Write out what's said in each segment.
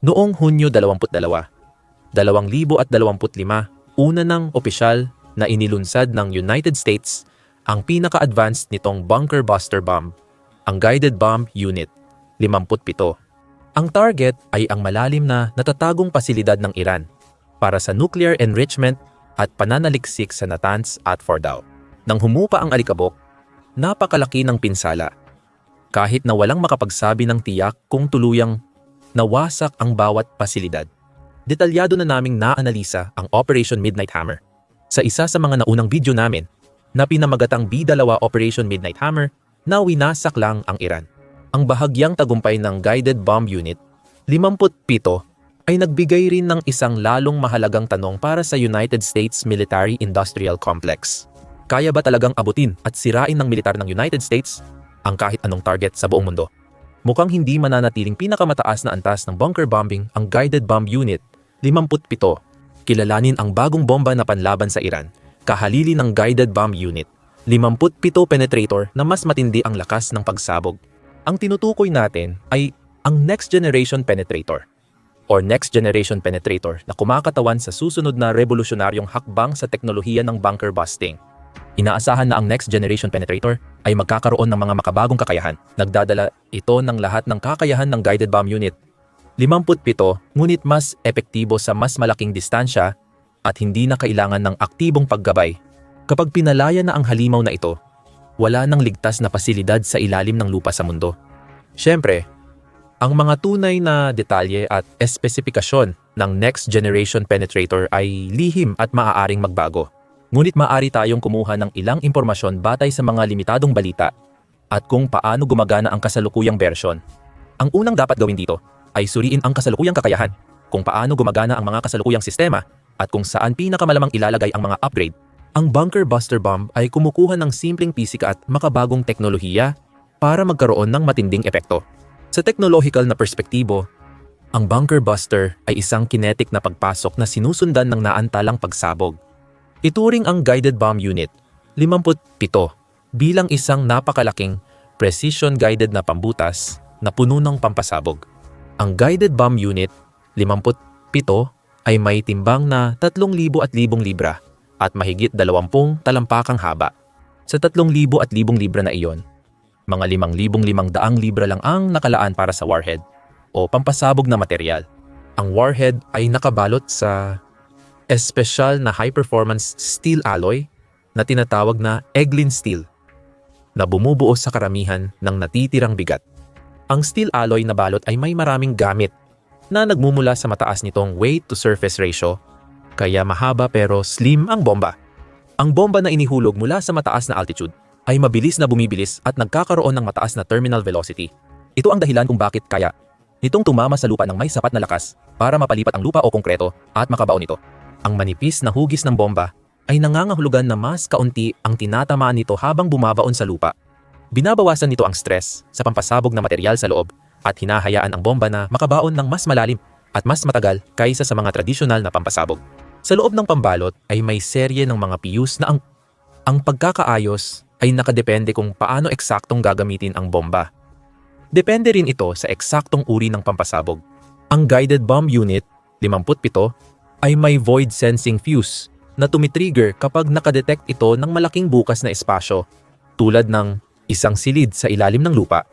Noong Hunyo 22, 2025, una ng opisyal na inilunsad ng United States ang pinaka-advanced nitong bunker buster bomb, ang Guided Bomb Unit 57. Ang target ay ang malalim na natatagong pasilidad ng Iran para sa nuclear enrichment at pananaliksik sa Natanz at Fordow. Nang humupa ang alikabok, napakalaki ng pinsala. Kahit na walang makapagsabi ng tiyak kung tuluyang nawasak ang bawat pasilidad. Detalyado na naming naanalisa ang Operation Midnight Hammer. Sa isa sa mga naunang video namin, na pinamagatang B-2 Operation Midnight Hammer na winasak lang ang Iran. Ang bahagyang tagumpay ng Guided Bomb Unit 57 ay nagbigay rin ng isang lalong mahalagang tanong para sa United States Military-Industrial Complex. Kaya ba talagang abutin at sirain ng militar ng United States ang kahit anong target sa buong mundo? Mukhang hindi mananatiling pinakamataas na antas ng bunker bombing ang Guided Bomb Unit 57. Kilalanin ang bagong bomba na panlaban sa Iran, kahalili ng Guided Bomb Unit 57 penetrator na mas matindi ang lakas ng pagsabog. Ang tinutukoy natin ay ang Next Generation Penetrator or Next Generation Penetrator na kumakatawan sa susunod na revolusyonaryong hakbang sa teknolohiya ng bunker busting. Inaasahan na ang Next Generation Penetrator ay magkakaroon ng mga makabagong kakayahan. Nagdadala ito ng lahat ng kakayahan ng Guided Bomb Unit. 57 ngunit mas epektibo sa mas malaking distansya at hindi na kailangan ng aktibong paggabay. Kapag pinalaya na ang halimaw na ito, wala nang ligtas na pasilidad sa ilalim ng lupa sa mundo. Siyempre, ang mga tunay na detalye at espesipikasyon ng Next Generation Penetrator ay lihim at maaaring magbago. Ngunit maaari tayong kumuha ng ilang impormasyon batay sa mga limitadong balita at kung paano gumagana ang kasalukuyang version. Ang unang dapat gawin dito ay suriin ang kasalukuyang kakayahan, kung paano gumagana ang mga kasalukuyang sistema at kung saan pinakamalamang ilalagay ang mga upgrade. Ang bunker buster bomb ay kumukuha ng simpleng pisika at makabagong teknolohiya para magkaroon ng matinding epekto. Sa technological na perspektibo, ang bunker buster ay isang kinetic na pagpasok na sinusundan ng naantalang pagsabog. Ituring ang guided bomb unit 57 bilang isang napakalaking precision-guided na pambutas na puno ng pampasabog. Ang guided bomb unit 57 ay may timbang na 3,000 at libong libra at mahigit 20 talampakang haba. Sa 3,000 at libong libra na iyon, mga 5,500 libra lang ang nakalaan para sa warhead o pampasabog na material. Ang warhead ay nakabalot sa espesyal na high-performance steel alloy na tinatawag na Eglin steel na bumubuo sa karamihan ng natitirang bigat. Ang steel alloy na balot ay may maraming gamit na nagmumula sa mataas nitong weight to surface ratio kaya mahaba pero slim ang bomba. Ang bomba na inihulog mula sa mataas na altitude ay mabilis na bumibilis at nagkakaroon ng mataas na terminal velocity. Ito ang dahilan kung bakit kaya nitong tumama sa lupa ng may sapat na lakas para mapalipat ang lupa o konkreto at makabaon ito. Ang manipis na hugis ng bomba ay nangangahulugan na mas kaunti ang tinatamaan nito habang bumabaon sa lupa. Binabawasan nito ang stress sa pampasabog na material sa loob at hinahayaan ang bomba na makabaon ng mas malalim at mas matagal kaysa sa mga tradisyonal na pampasabog. Sa loob ng pambalot ay may serye ng mga fuse na ang, ang pagkakaayos ay nakadepende kung paano eksaktong gagamitin ang bomba. Depende rin ito sa eksaktong uri ng pampasabog. Ang guided bomb unit, 57, ay may void sensing fuse na tumitrigger kapag nakadetect ito ng malaking bukas na espasyo tulad ng isang silid sa ilalim ng lupa.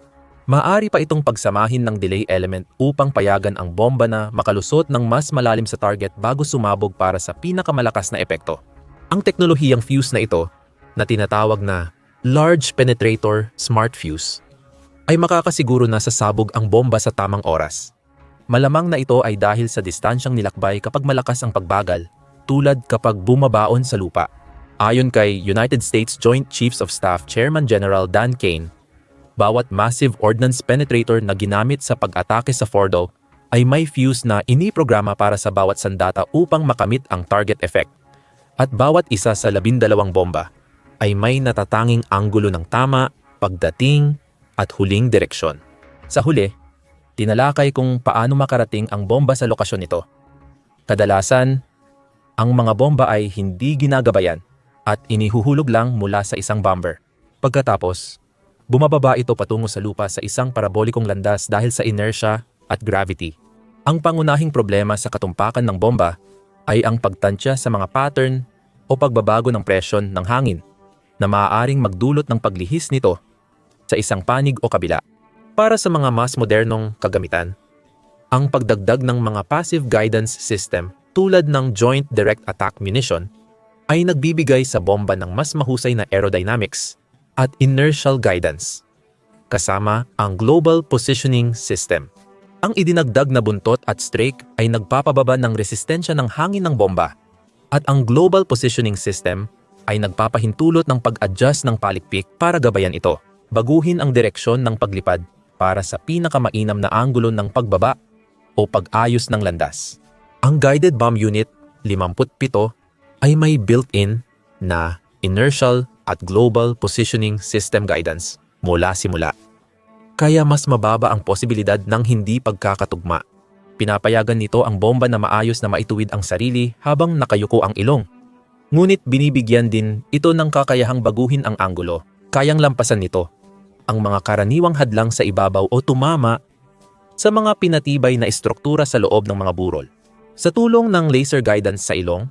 Maari pa itong pagsamahin ng delay element upang payagan ang bomba na makalusot ng mas malalim sa target bago sumabog para sa pinakamalakas na epekto. Ang teknolohiyang fuse na ito, na tinatawag na Large Penetrator Smart Fuse, ay makakasiguro na sasabog ang bomba sa tamang oras. Malamang na ito ay dahil sa distansyang nilakbay kapag malakas ang pagbagal, tulad kapag bumabaon sa lupa. Ayon kay United States Joint Chiefs of Staff Chairman General Dan Kane, bawat massive ordnance penetrator na ginamit sa pag-atake sa Fordo ay may fuse na iniprograma para sa bawat sandata upang makamit ang target effect. At bawat isa sa labindalawang bomba ay may natatanging anggulo ng tama, pagdating, at huling direksyon. Sa huli, tinalakay kung paano makarating ang bomba sa lokasyon nito. Kadalasan, ang mga bomba ay hindi ginagabayan at inihuhulog lang mula sa isang bomber. Pagkatapos, bumababa ito patungo sa lupa sa isang parabolikong landas dahil sa inertia at gravity. Ang pangunahing problema sa katumpakan ng bomba ay ang pagtansya sa mga pattern o pagbabago ng presyon ng hangin na maaaring magdulot ng paglihis nito sa isang panig o kabila. Para sa mga mas modernong kagamitan, ang pagdagdag ng mga passive guidance system tulad ng Joint Direct Attack Munition ay nagbibigay sa bomba ng mas mahusay na aerodynamics at inertial guidance, kasama ang Global Positioning System. Ang idinagdag na buntot at strake ay nagpapababa ng resistensya ng hangin ng bomba at ang Global Positioning System ay nagpapahintulot ng pag-adjust ng palikpik para gabayan ito. Baguhin ang direksyon ng paglipad para sa pinakamainam na anggulo ng pagbaba o pag-ayos ng landas. Ang Guided Bomb Unit 57 ay may built-in na inertial at global positioning system guidance mula simula. Kaya mas mababa ang posibilidad ng hindi pagkakatugma. Pinapayagan nito ang bomba na maayos na maituwid ang sarili habang nakayuko ang ilong. Ngunit binibigyan din ito ng kakayahang baguhin ang anggulo. Kayang lampasan nito ang mga karaniwang hadlang sa ibabaw o tumama sa mga pinatibay na estruktura sa loob ng mga burol. Sa tulong ng laser guidance sa ilong,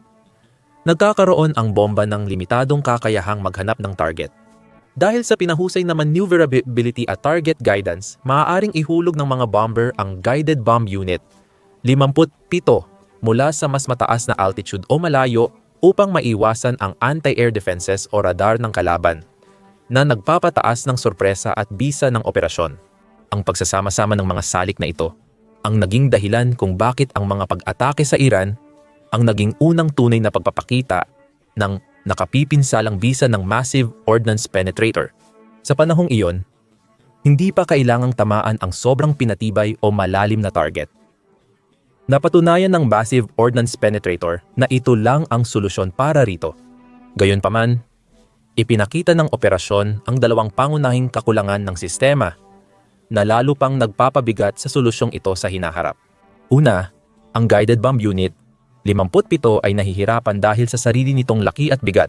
nagkakaroon ang bomba ng limitadong kakayahang maghanap ng target. Dahil sa pinahusay na maneuverability at target guidance, maaaring ihulog ng mga bomber ang guided bomb unit 57 mula sa mas mataas na altitude o malayo upang maiwasan ang anti-air defenses o radar ng kalaban na nagpapataas ng sorpresa at bisa ng operasyon. Ang pagsasama-sama ng mga salik na ito ang naging dahilan kung bakit ang mga pag-atake sa Iran ang naging unang tunay na pagpapakita ng nakapipinsalang bisa ng Massive Ordnance Penetrator. Sa panahong iyon, hindi pa kailangang tamaan ang sobrang pinatibay o malalim na target. Napatunayan ng Massive Ordnance Penetrator na ito lang ang solusyon para rito. Gayunpaman, ipinakita ng operasyon ang dalawang pangunahing kakulangan ng sistema na lalo pang nagpapabigat sa solusyong ito sa hinaharap. Una, ang guided bomb unit 57 ay nahihirapan dahil sa sarili nitong laki at bigat.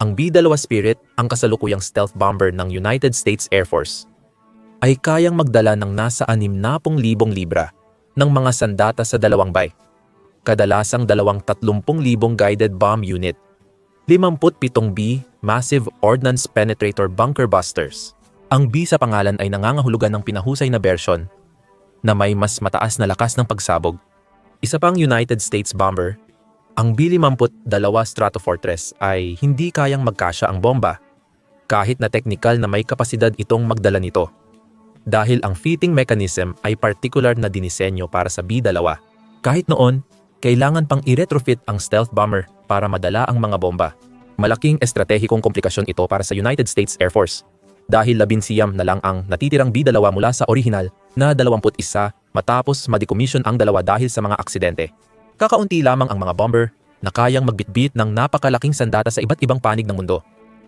Ang B-2 Spirit, ang kasalukuyang stealth bomber ng United States Air Force, ay kayang magdala ng nasa 60,000 libra ng mga sandata sa dalawang bay. Kadalasang dalawang 30,000 guided bomb unit, 57B Massive Ordnance Penetrator Bunker Busters. Ang B sa pangalan ay nangangahulugan ng pinahusay na version na may mas mataas na lakas ng pagsabog isa pang United States bomber, ang B-52 Stratofortress ay hindi kayang magkasya ang bomba kahit na teknikal na may kapasidad itong magdala nito. Dahil ang fitting mechanism ay particular na dinisenyo para sa B-2. Kahit noon, kailangan pang i-retrofit ang stealth bomber para madala ang mga bomba. Malaking estratehikong komplikasyon ito para sa United States Air Force dahil labinsiyam na lang ang natitirang B-2 mula sa orihinal na 21 matapos ma-decommission ang dalawa dahil sa mga aksidente. Kakaunti lamang ang mga bomber na kayang magbitbit ng napakalaking sandata sa iba't ibang panig ng mundo.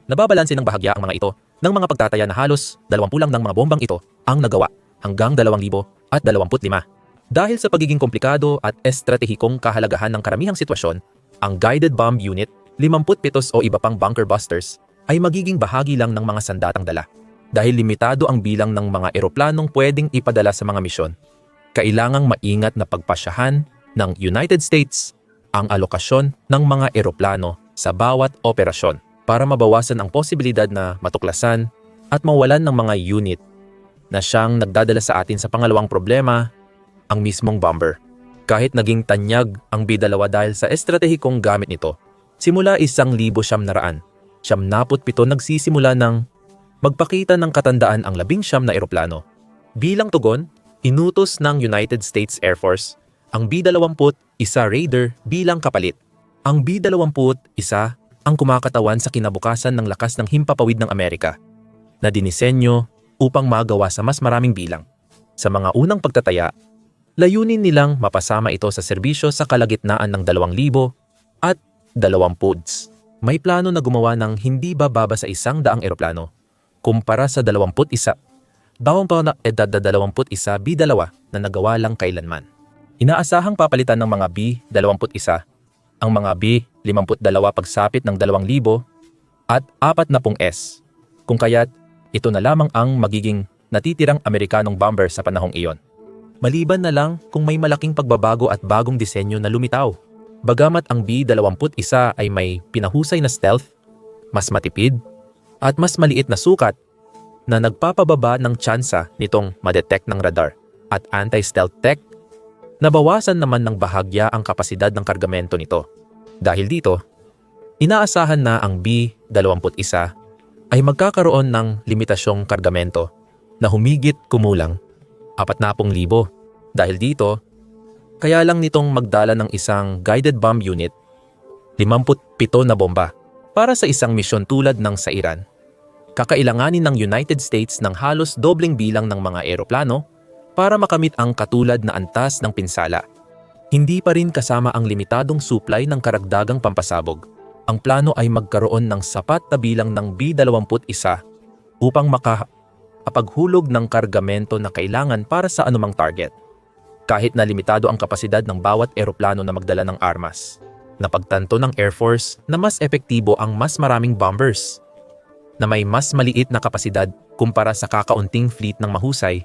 Nababalanse ng bahagya ang mga ito ng mga pagtataya na halos 20 lang ng mga bombang ito ang nagawa hanggang 2025. Dahil sa pagiging komplikado at estratehikong kahalagahan ng karamihang sitwasyon, ang Guided Bomb Unit, 57 o iba pang bunker busters ay magiging bahagi lang ng mga sandatang dala. Dahil limitado ang bilang ng mga eroplanong pwedeng ipadala sa mga misyon, kailangang maingat na pagpasyahan ng United States ang alokasyon ng mga eroplano sa bawat operasyon para mabawasan ang posibilidad na matuklasan at mawalan ng mga unit na siyang nagdadala sa atin sa pangalawang problema, ang mismong bomber. Kahit naging tanyag ang B-2 dahil sa estratehikong gamit nito, simula isang libo siyam naraan, siyam naput pito nagsisimula ng magpakita ng katandaan ang labing siyam na eroplano. Bilang tugon, inutos ng United States Air Force ang B-20 isa Raider bilang kapalit. Ang B-20 isa ang kumakatawan sa kinabukasan ng lakas ng himpapawid ng Amerika na dinisenyo upang magawa sa mas maraming bilang. Sa mga unang pagtataya, layunin nilang mapasama ito sa serbisyo sa kalagitnaan ng 2,000 at 20 PUDs. May plano na gumawa ng hindi bababa sa isang daang eroplano kumpara sa 21 bawang pa na edad na 21 B2 na nagawa lang kailanman. Inaasahang papalitan ng mga B21 ang mga B52 pagsapit ng 2,000 at 40 S kung kaya't ito na lamang ang magiging natitirang Amerikanong bomber sa panahong iyon. Maliban na lang kung may malaking pagbabago at bagong disenyo na lumitaw. Bagamat ang B-21 ay may pinahusay na stealth, mas matipid, at mas maliit na sukat na nagpapababa ng tsansa nitong madetect ng radar at anti-stealth tech, nabawasan naman ng bahagya ang kapasidad ng kargamento nito. Dahil dito, inaasahan na ang B-21 ay magkakaroon ng limitasyong kargamento na humigit kumulang 40,000. Dahil dito, kaya lang nitong magdala ng isang guided bomb unit, 57 na bomba para sa isang misyon tulad ng sa Iran. Kakailanganin ng United States ng halos dobling bilang ng mga eroplano para makamit ang katulad na antas ng pinsala. Hindi pa rin kasama ang limitadong supply ng karagdagang pampasabog. Ang plano ay magkaroon ng sapat na bilang ng B-21 upang makapaghulog ng kargamento na kailangan para sa anumang target. Kahit na limitado ang kapasidad ng bawat eroplano na magdala ng armas. Napagtanto ng Air Force na mas epektibo ang mas maraming bombers na may mas maliit na kapasidad kumpara sa kakaunting fleet ng mahusay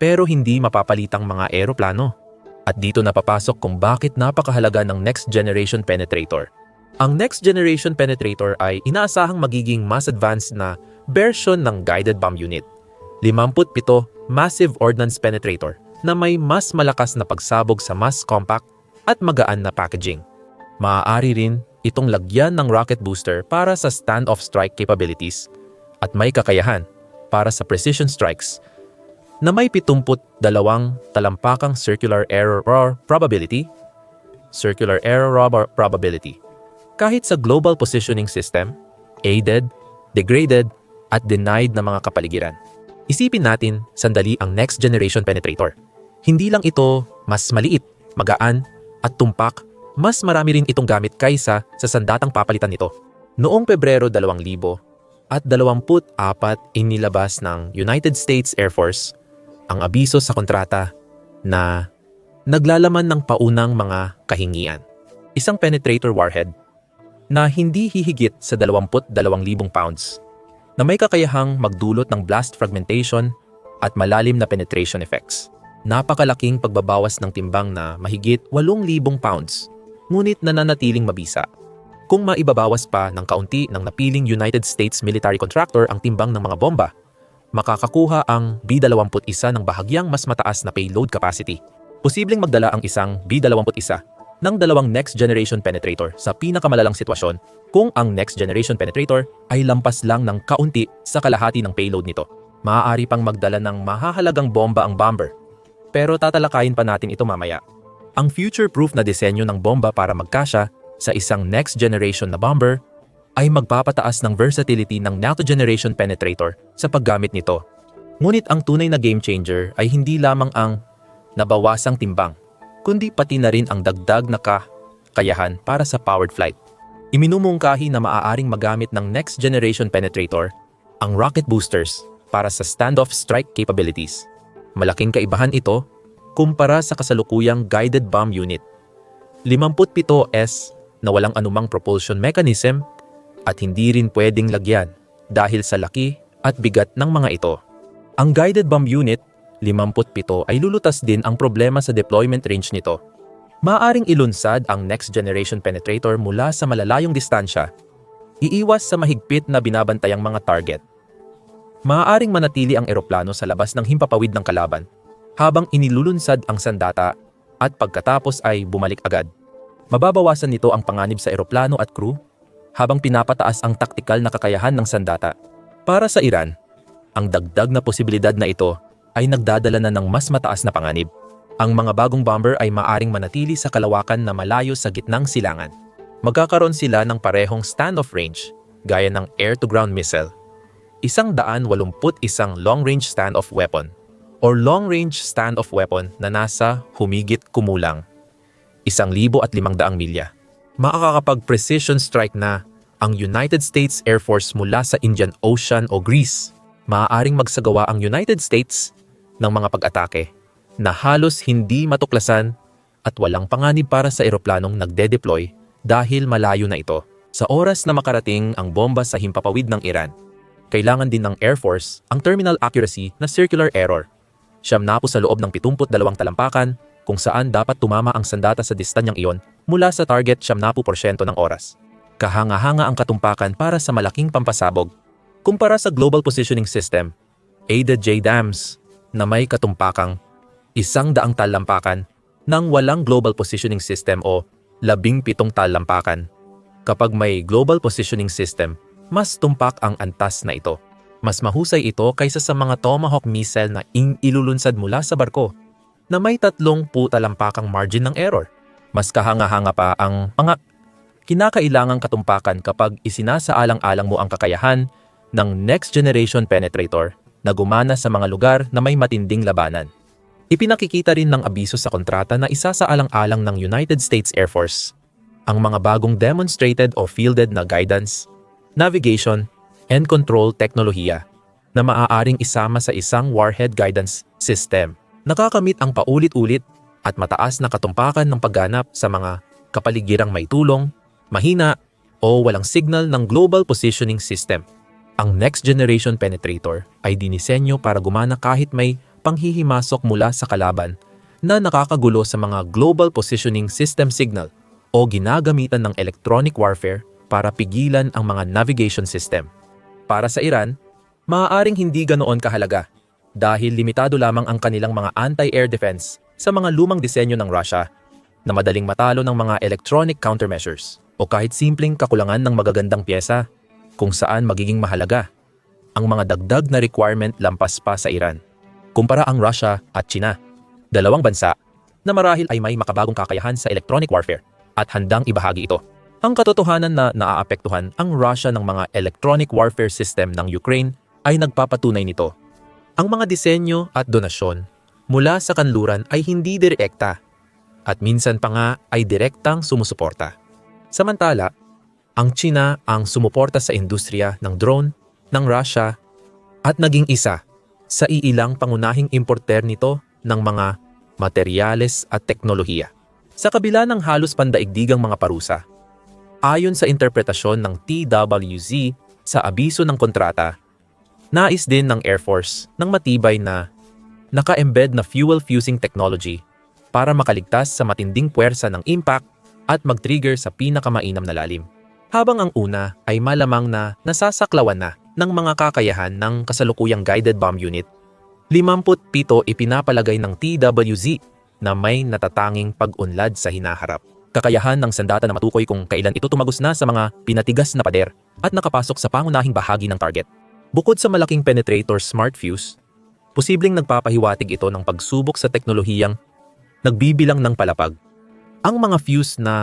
pero hindi mapapalitang mga eroplano. At dito napapasok kung bakit napakahalaga ng Next Generation Penetrator. Ang Next Generation Penetrator ay inaasahang magiging mas advanced na version ng Guided Bomb Unit. 57 Massive Ordnance Penetrator na may mas malakas na pagsabog sa mas compact at magaan na packaging. Maaari rin itong lagyan ng rocket booster para sa stand-off strike capabilities at may kakayahan para sa precision strikes na may 72 talampakang circular error probability, circular error probability. Kahit sa global positioning system, aided, degraded, at denied na mga kapaligiran. Isipin natin sandali ang next generation penetrator. Hindi lang ito mas maliit, magaan, at tumpak, mas marami rin itong gamit kaysa sa sandatang papalitan nito. Noong Pebrero 2000 at 24 inilabas ng United States Air Force ang abiso sa kontrata na naglalaman ng paunang mga kahingian. Isang penetrator warhead na hindi hihigit sa 22,000 pounds na may kakayahang magdulot ng blast fragmentation at malalim na penetration effects. Napakalaking pagbabawas ng timbang na mahigit 8,000 pounds, ngunit nananatiling mabisa. Kung maibabawas pa ng kaunti ng napiling United States military contractor ang timbang ng mga bomba, makakakuha ang B-21 ng bahagyang mas mataas na payload capacity. Posibleng magdala ang isang B-21 ng dalawang next generation penetrator sa pinakamalalang sitwasyon kung ang next generation penetrator ay lampas lang ng kaunti sa kalahati ng payload nito. Maaari pang magdala ng mahahalagang bomba ang bomber. Pero tatalakayin pa natin ito mamaya. Ang future-proof na disenyo ng bomba para magkasya sa isang next generation na bomber ay magpapataas ng versatility ng NATO Generation Penetrator sa paggamit nito. Ngunit ang tunay na game changer ay hindi lamang ang nabawasang timbang, kundi pati na rin ang dagdag na kakayahan para sa powered flight. Iminumungkahi na maaaring magamit ng Next Generation Penetrator ang rocket boosters para sa standoff strike capabilities. Malaking kaibahan ito kumpara sa kasalukuyang guided bomb unit. 57S na walang anumang propulsion mechanism at hindi rin pwedeng lagyan dahil sa laki at bigat ng mga ito. Ang guided bomb unit, 57 ay lulutas din ang problema sa deployment range nito. Maaring ilunsad ang next generation penetrator mula sa malalayong distansya, iiwas sa mahigpit na binabantayang mga target. Maaaring manatili ang eroplano sa labas ng himpapawid ng kalaban habang inilulunsad ang sandata at pagkatapos ay bumalik agad. Mababawasan nito ang panganib sa eroplano at crew habang pinapataas ang taktikal na kakayahan ng sandata. Para sa Iran, ang dagdag na posibilidad na ito ay nagdadala na ng mas mataas na panganib. Ang mga bagong bomber ay maaring manatili sa kalawakan na malayo sa gitnang silangan. Magkakaroon sila ng parehong standoff range, gaya ng air-to-ground missile. Isang daan walumput isang long-range standoff weapon or long-range standoff weapon na nasa humigit kumulang isang libo at limang daang milya makakapag-precision strike na ang United States Air Force mula sa Indian Ocean o Greece. Maaaring magsagawa ang United States ng mga pag-atake na halos hindi matuklasan at walang panganib para sa eroplanong nagde-deploy dahil malayo na ito. Sa oras na makarating ang bomba sa himpapawid ng Iran, kailangan din ng Air Force ang terminal accuracy na circular error siyam na po sa loob ng 72 talampakan kung saan dapat tumama ang sandata sa distanyang iyon mula sa target siyam na po porsyento ng oras. Kahanga-hanga ang katumpakan para sa malaking pampasabog. Kumpara sa Global Positioning System, aided JDAMs na may katumpakang isang daang talampakan ng walang Global Positioning System o labing pitong talampakan. Kapag may Global Positioning System, mas tumpak ang antas na ito. Mas mahusay ito kaysa sa mga Tomahawk missile na ing ilulunsad mula sa barko na may tatlong po talampakang margin ng error. Mas kahanga-hanga pa ang mga kinakailangang katumpakan kapag isinasaalang-alang mo ang kakayahan ng next generation penetrator na gumana sa mga lugar na may matinding labanan. Ipinakikita rin ng abiso sa kontrata na isa sa alang-alang ng United States Air Force ang mga bagong demonstrated o fielded na guidance, navigation, and control teknolohiya na maaaring isama sa isang warhead guidance system. Nakakamit ang paulit-ulit at mataas na katumpakan ng pagganap sa mga kapaligirang may tulong, mahina, o walang signal ng Global Positioning System. Ang Next Generation Penetrator ay dinisenyo para gumana kahit may panghihimasok mula sa kalaban na nakakagulo sa mga Global Positioning System signal o ginagamitan ng electronic warfare para pigilan ang mga navigation system. Para sa Iran, maaaring hindi ganoon kahalaga dahil limitado lamang ang kanilang mga anti-air defense sa mga lumang disenyo ng Russia na madaling matalo ng mga electronic countermeasures o kahit simpleng kakulangan ng magagandang pyesa kung saan magiging mahalaga ang mga dagdag na requirement lampas pa sa Iran. Kumpara ang Russia at China, dalawang bansa na marahil ay may makabagong kakayahan sa electronic warfare at handang ibahagi ito. Ang katotohanan na naaapektuhan ang Russia ng mga electronic warfare system ng Ukraine ay nagpapatunay nito. Ang mga disenyo at donasyon mula sa kanluran ay hindi direkta at minsan pa nga ay direktang sumusuporta. Samantala, ang China ang sumuporta sa industriya ng drone ng Russia at naging isa sa iilang pangunahing importer nito ng mga materyales at teknolohiya. Sa kabila ng halos pandaigdigang mga parusa, ayon sa interpretasyon ng TWZ sa abiso ng kontrata, nais din ng Air Force ng matibay na naka-embed na fuel fusing technology para makaligtas sa matinding puwersa ng impact at mag-trigger sa pinakamainam na lalim. Habang ang una ay malamang na nasasaklawan na ng mga kakayahan ng kasalukuyang guided bomb unit, 57 ipinapalagay ng TWZ na may natatanging pag-unlad sa hinaharap. Kakayahan ng sandata na matukoy kung kailan ito tumagos na sa mga pinatigas na pader at nakapasok sa pangunahing bahagi ng target. Bukod sa malaking penetrator smart fuse, posibleng nagpapahiwatig ito ng pagsubok sa teknolohiyang nagbibilang ng palapag. Ang mga fuse na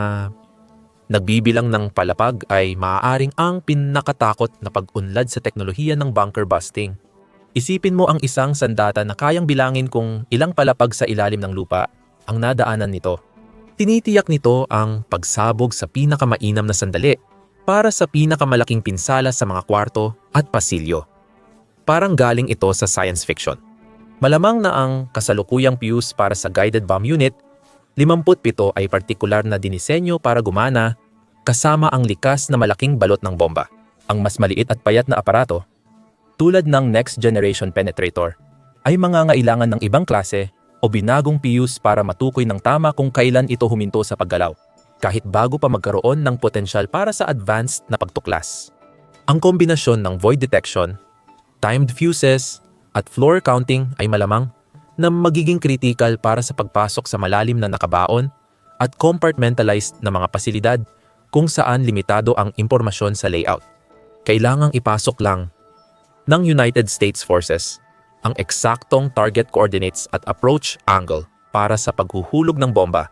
nagbibilang ng palapag ay maaaring ang pinakatakot na pag-unlad sa teknolohiya ng bunker busting. Isipin mo ang isang sandata na kayang bilangin kung ilang palapag sa ilalim ng lupa ang nadaanan nito. Tinitiyak nito ang pagsabog sa pinakamainam na sandali para sa pinakamalaking pinsala sa mga kwarto at pasilyo. Parang galing ito sa science fiction. Malamang na ang kasalukuyang fuse para sa guided bomb unit, 57 ay partikular na dinisenyo para gumana kasama ang likas na malaking balot ng bomba. Ang mas maliit at payat na aparato tulad ng next generation penetrator, ay mga ngailangan ng ibang klase o binagong fuse para matukoy ng tama kung kailan ito huminto sa paggalaw, kahit bago pa magkaroon ng potensyal para sa advanced na pagtuklas. Ang kombinasyon ng void detection, timed fuses, at floor counting ay malamang na magiging critical para sa pagpasok sa malalim na nakabaon at compartmentalized na mga pasilidad kung saan limitado ang impormasyon sa layout. Kailangang ipasok lang ng United States Forces ang eksaktong target coordinates at approach angle para sa paghuhulog ng bomba.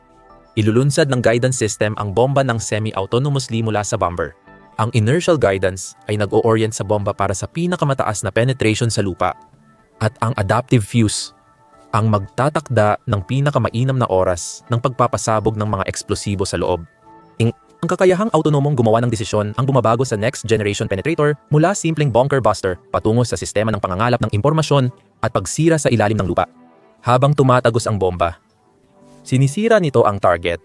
Ilulunsad ng guidance system ang bomba ng semi-autonomously mula sa bomber. Ang inertial guidance ay nag-o-orient sa bomba para sa pinakamataas na penetration sa lupa. At ang adaptive fuse ang magtatakda ng pinakamainam na oras ng pagpapasabog ng mga eksplosibo sa loob. Ang kakayahang autonomong gumawa ng desisyon ang bumabago sa next generation penetrator mula simpleng bunker buster patungo sa sistema ng pangangalap ng impormasyon at pagsira sa ilalim ng lupa. Habang tumatagos ang bomba, sinisira nito ang target,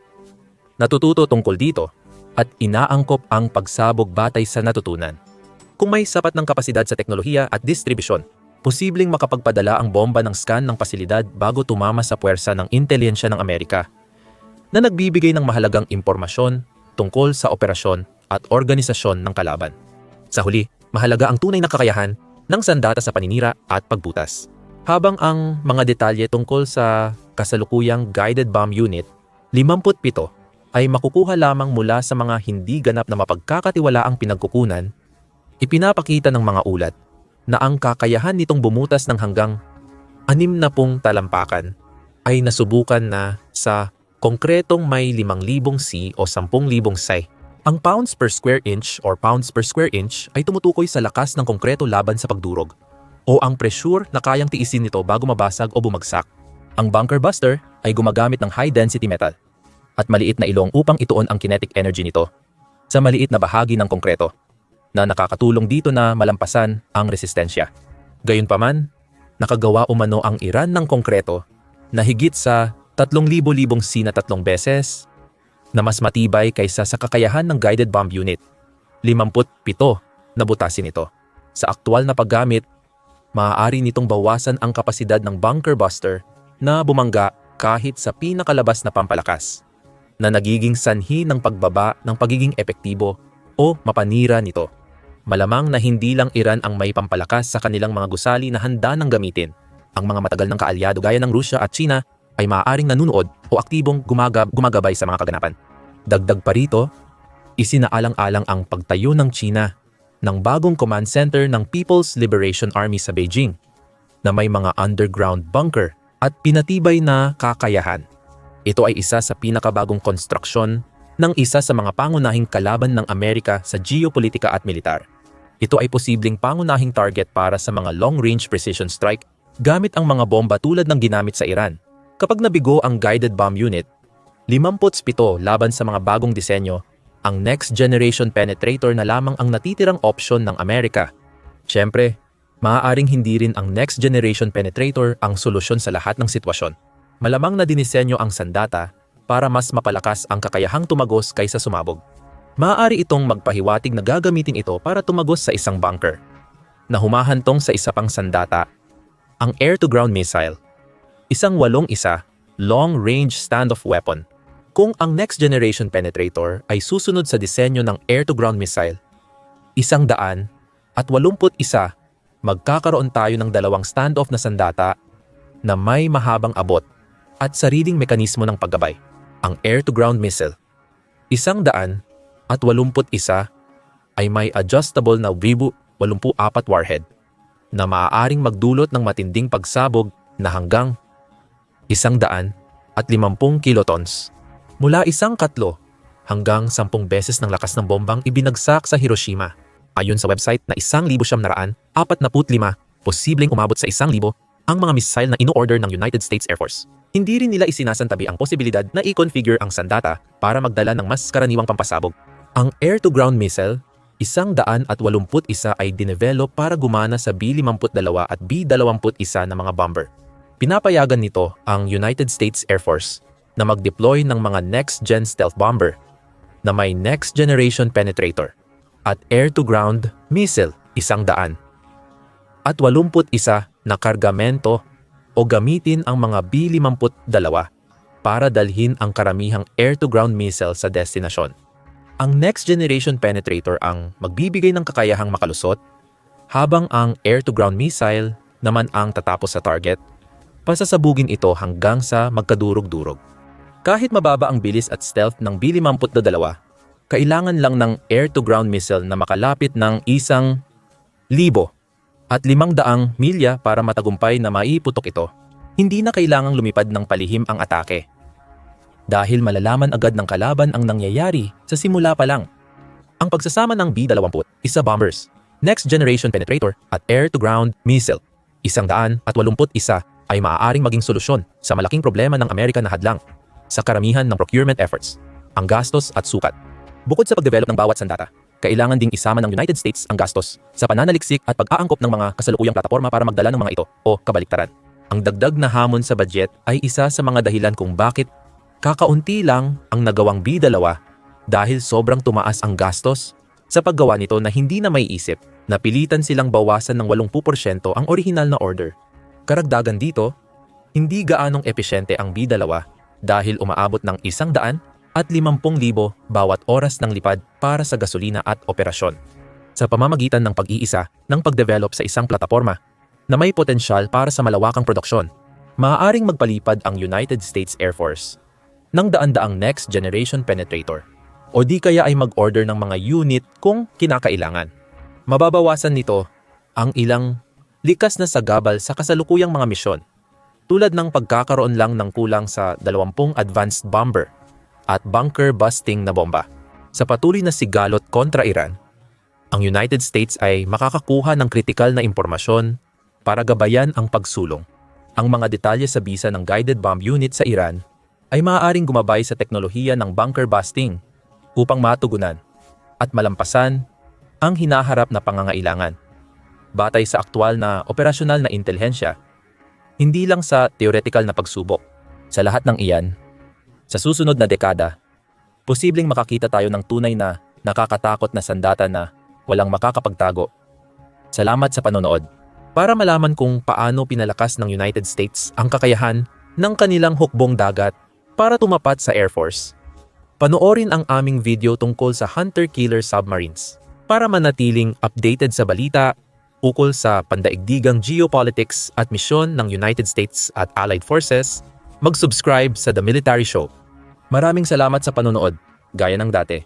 natututo tungkol dito, at inaangkop ang pagsabog batay sa natutunan. Kung may sapat ng kapasidad sa teknolohiya at distribusyon, posibleng makapagpadala ang bomba ng scan ng pasilidad bago tumama sa puwersa ng inteliyensya ng Amerika na nagbibigay ng mahalagang impormasyon tungkol sa operasyon at organisasyon ng kalaban. Sa huli, mahalaga ang tunay na kakayahan ng sandata sa paninira at pagbutas. Habang ang mga detalye tungkol sa kasalukuyang guided bomb unit, 57 ay makukuha lamang mula sa mga hindi ganap na mapagkakatiwalaang pinagkukunan, ipinapakita ng mga ulat na ang kakayahan nitong bumutas ng hanggang anim na pung talampakan ay nasubukan na sa konkretong may 5,000 C o 10,000 SI. Ang pounds per square inch or pounds per square inch ay tumutukoy sa lakas ng konkreto laban sa pagdurog o ang pressure na kayang tiisin nito bago mabasag o bumagsak. Ang bunker buster ay gumagamit ng high density metal at maliit na ilong upang ituon ang kinetic energy nito sa maliit na bahagi ng konkreto na nakakatulong dito na malampasan ang resistensya. Gayunpaman, nakagawa umano ang Iran ng konkreto na higit sa 3,000 C na tatlong beses na mas matibay kaysa sa kakayahan ng guided bomb unit. 57 na butasin ito. Sa aktual na paggamit, maaari nitong bawasan ang kapasidad ng bunker buster na bumangga kahit sa pinakalabas na pampalakas na nagiging sanhi ng pagbaba ng pagiging epektibo o mapanira nito. Malamang na hindi lang Iran ang may pampalakas sa kanilang mga gusali na handa ng gamitin. Ang mga matagal ng kaalyado gaya ng Rusya at China ay maaaring nanunood o aktibong gumagab gumagabay sa mga kaganapan. Dagdag pa rito, isinaalang-alang ang pagtayo ng China ng bagong command center ng People's Liberation Army sa Beijing na may mga underground bunker at pinatibay na kakayahan. Ito ay isa sa pinakabagong konstruksyon ng isa sa mga pangunahing kalaban ng Amerika sa geopolitika at militar. Ito ay posibleng pangunahing target para sa mga long-range precision strike gamit ang mga bomba tulad ng ginamit sa Iran. Kapag nabigo ang guided bomb unit, 57 laban sa mga bagong disenyo, ang next generation penetrator na lamang ang natitirang option ng Amerika. Siyempre, maaaring hindi rin ang next generation penetrator ang solusyon sa lahat ng sitwasyon. Malamang na dinisenyo ang sandata para mas mapalakas ang kakayahang tumagos kaysa sumabog. Maaari itong magpahiwatig na gagamitin ito para tumagos sa isang bunker na humahantong sa isa pang sandata, ang air-to-ground missile. Isang walong isa, long-range standoff weapon. Kung ang next generation penetrator ay susunod sa disenyo ng air-to-ground missile, isang daan at walumput isa, magkakaroon tayo ng dalawang standoff na sandata na may mahabang abot at sariling mekanismo ng paggabay ang air-to-ground missile. Isang daan at walumput isa ay may adjustable na Vibu 84 warhead na maaaring magdulot ng matinding pagsabog na hanggang isang daan at 50 kilotons. Mula isang katlo hanggang 10 beses ng lakas ng bombang ibinagsak sa Hiroshima. Ayon sa website na 1,745, posibleng umabot sa 1,000 ang mga missile na ino-order ng United States Air Force. Hindi rin nila isinasantabi ang posibilidad na i-configure ang sandata para magdala ng mas karaniwang pampasabog. Ang air-to-ground missile, isang daan at walumput isa ay dinevelop para gumana sa B-52 at B-21 na mga bomber. Pinapayagan nito ang United States Air Force na mag-deploy ng mga next-gen stealth bomber na may next-generation penetrator at air-to-ground missile isang daan at walumput isa na kargamento o gamitin ang mga B-52 para dalhin ang karamihang air-to-ground missile sa destinasyon. Ang next generation penetrator ang magbibigay ng kakayahang makalusot, habang ang air-to-ground missile naman ang tatapos sa target, pasasabugin ito hanggang sa magkadurog-durog. Kahit mababa ang bilis at stealth ng B-52, kailangan lang ng air-to-ground missile na makalapit ng isang libo at limang daang milya para matagumpay na maiputok ito, hindi na kailangang lumipad ng palihim ang atake. Dahil malalaman agad ng kalaban ang nangyayari sa simula pa lang. Ang pagsasama ng B-20, isa bombers, next generation penetrator at air-to-ground missile, isang daan at walumput isa ay maaaring maging solusyon sa malaking problema ng Amerika na hadlang sa karamihan ng procurement efforts, ang gastos at sukat. Bukod sa pagdevelop ng bawat sandata, kailangan ding isama ng United States ang gastos sa pananaliksik at pag-aangkop ng mga kasalukuyang plataforma para magdala ng mga ito o kabaliktaran. Ang dagdag na hamon sa budget ay isa sa mga dahilan kung bakit kakaunti lang ang nagawang B2 dahil sobrang tumaas ang gastos sa paggawa nito na hindi na may isip napilitan silang bawasan ng 80% ang orihinal na order. Karagdagan dito, hindi gaanong epesyente ang B2 dahil umaabot ng 100 at 50,000 bawat oras ng lipad para sa gasolina at operasyon. Sa pamamagitan ng pag-iisa ng pagdevelop sa isang plataforma na may potensyal para sa malawakang produksyon, maaaring magpalipad ang United States Air Force ng daan-daang next generation penetrator o di kaya ay mag-order ng mga unit kung kinakailangan. Mababawasan nito ang ilang likas na sagabal sa kasalukuyang mga misyon tulad ng pagkakaroon lang ng kulang sa 20 advanced bomber at bunker busting na bomba. Sa patuloy na sigalot kontra Iran, ang United States ay makakakuha ng kritikal na impormasyon para gabayan ang pagsulong. Ang mga detalye sa bisa ng guided bomb unit sa Iran ay maaaring gumabay sa teknolohiya ng bunker busting upang matugunan at malampasan ang hinaharap na pangangailangan. Batay sa aktual na operasyonal na intelihensya, hindi lang sa theoretical na pagsubok. Sa lahat ng iyan, sa susunod na dekada, posibleng makakita tayo ng tunay na nakakatakot na sandata na walang makakapagtago. Salamat sa panonood. Para malaman kung paano pinalakas ng United States ang kakayahan ng kanilang hukbong dagat para tumapat sa Air Force, panoorin ang aming video tungkol sa hunter-killer submarines para manatiling updated sa balita ukol sa pandaigdigang geopolitics at misyon ng United States at Allied Forces, mag-subscribe sa The Military Show. Maraming salamat sa panonood, gaya ng dati.